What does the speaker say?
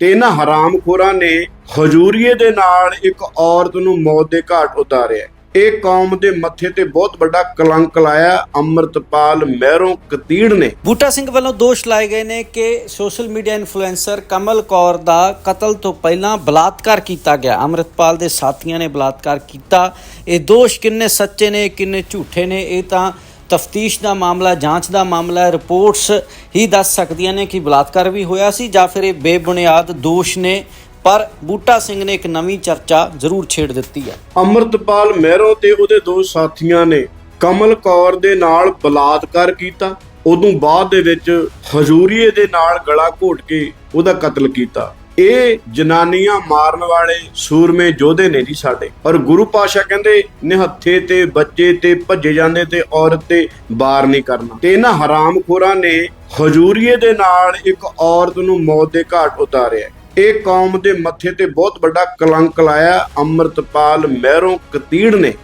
ਤੇ ਇਹਨਾਂ ਹਰਾਮਖੋਰਾਂ ਨੇ ਹਜੂਰੀਏ ਦੇ ਨਾਲ ਇੱਕ ਔਰਤ ਨੂੰ ਮੌਤ ਦੇ ਘਾਟ ਉਤਾਰਿਆ। ਇਹ ਕੌਮ ਦੇ ਮੱਥੇ ਤੇ ਬਹੁਤ ਵੱਡਾ ਕਲੰਕ ਲਾਇਆ। ਅੰਮ੍ਰਿਤਪਾਲ ਮਹਿਰੋਂ ਕਤੀੜ ਨੇ। ਬੂਟਾ ਸਿੰਘ ਵੱਲੋਂ ਦੋਸ਼ ਲਾਏ ਗਏ ਨੇ ਕਿ social media influencer Kamal Kaur ਦਾ ਕਤਲ ਤੋਂ ਪਹਿਲਾਂ ਬਲਾਤਕਾਰ ਕੀਤਾ ਗਿਆ। ਅੰਮ੍ਰਿਤਪਾਲ ਦੇ ਸਾਥੀਆਂ ਨੇ ਬਲਾਤਕਾਰ ਕੀਤਾ। ਇਹ ਦੋਸ਼ ਕਿੰਨੇ ਸੱਚੇ ਨੇ, ਕਿੰਨੇ ਝੂਠੇ ਨੇ, ਇਹ ਤਾਂ ਤਫਤੀਸ਼ ਦਾ ਮਾਮਲਾ, ਜਾਂਚ ਦਾ ਮਾਮਲਾ, ਰਿਪੋਰਟਸ ਹੀ ਦੱਸ ਸਕਦੀਆਂ ਨੇ ਕਿ ਬਲਾਤਕਾਰ ਵੀ ਹੋਇਆ ਸੀ ਜਾਂ ਫਿਰ ਇਹ ਬੇਬੁਨਿਆਦ ਦੋਸ਼ ਨੇ, ਪਰ ਬੂਟਾ ਸਿੰਘ ਨੇ ਇੱਕ ਨਵੀਂ ਚਰਚਾ ਜ਼ਰੂਰ ਛੇੜ ਦਿੱਤੀ ਹੈ। ਅੰਮ੍ਰਿਤਪਾਲ ਮਹਿਰੋ ਤੇ ਉਹਦੇ ਦੋ ਸਾਥੀਆਂ ਨੇ ਕਮਲ ਕੌਰ ਦੇ ਨਾਲ ਬਲਾਤਕਾਰ ਕੀਤਾ ਉਦੋਂ ਬਾਅਦ ਦੇ ਵਿੱਚ ਹਜੂਰੀਏ ਦੇ ਨਾਲ ਗਲਾ ਘੋਟ ਕੇ ਉਹਦਾ ਕਤਲ ਕੀਤਾ। ਇਹ ਜਨਾਨੀਆਂ ਮਾਰਨ ਵਾਲੇ ਸੂਰਮੇ ਯੋਧੇ ਨੇ ਜੀ ਸਾਡੇ। ਔਰ ਗੁਰੂ ਪਾਸ਼ਾ ਕਹਿੰਦੇ, ਨਿਹੱਥੇ ਤੇ ਬੱਚੇ ਤੇ ਭੱਜੇ ਜਾਂਦੇ ਤੇ ਔਰਤ ਤੇ ਬਾਰ ਨਹੀਂ ਕਰਨਾ। ਤੇ ਇਹਨਾਂ ਹਰਾਮਖੋਰਾਂ ਨੇ ਹਜੂਰੀਏ ਦੇ ਨਾਲ ਇੱਕ ਔਰਤ ਨੂੰ ਮੌਤ ਦੇ ਘਾਟ ਉਤਾਰਿਆ। ਇਹ ਕੌਮ ਦੇ ਮੱਥੇ ਤੇ ਬਹੁਤ ਵੱਡਾ ਕਲੰਕ ਲਾਇਆ। ਅੰਮ੍ਰਿਤਪਾਲ ਮਹਿਰੋਂ ਕਤੀੜ ਨੇ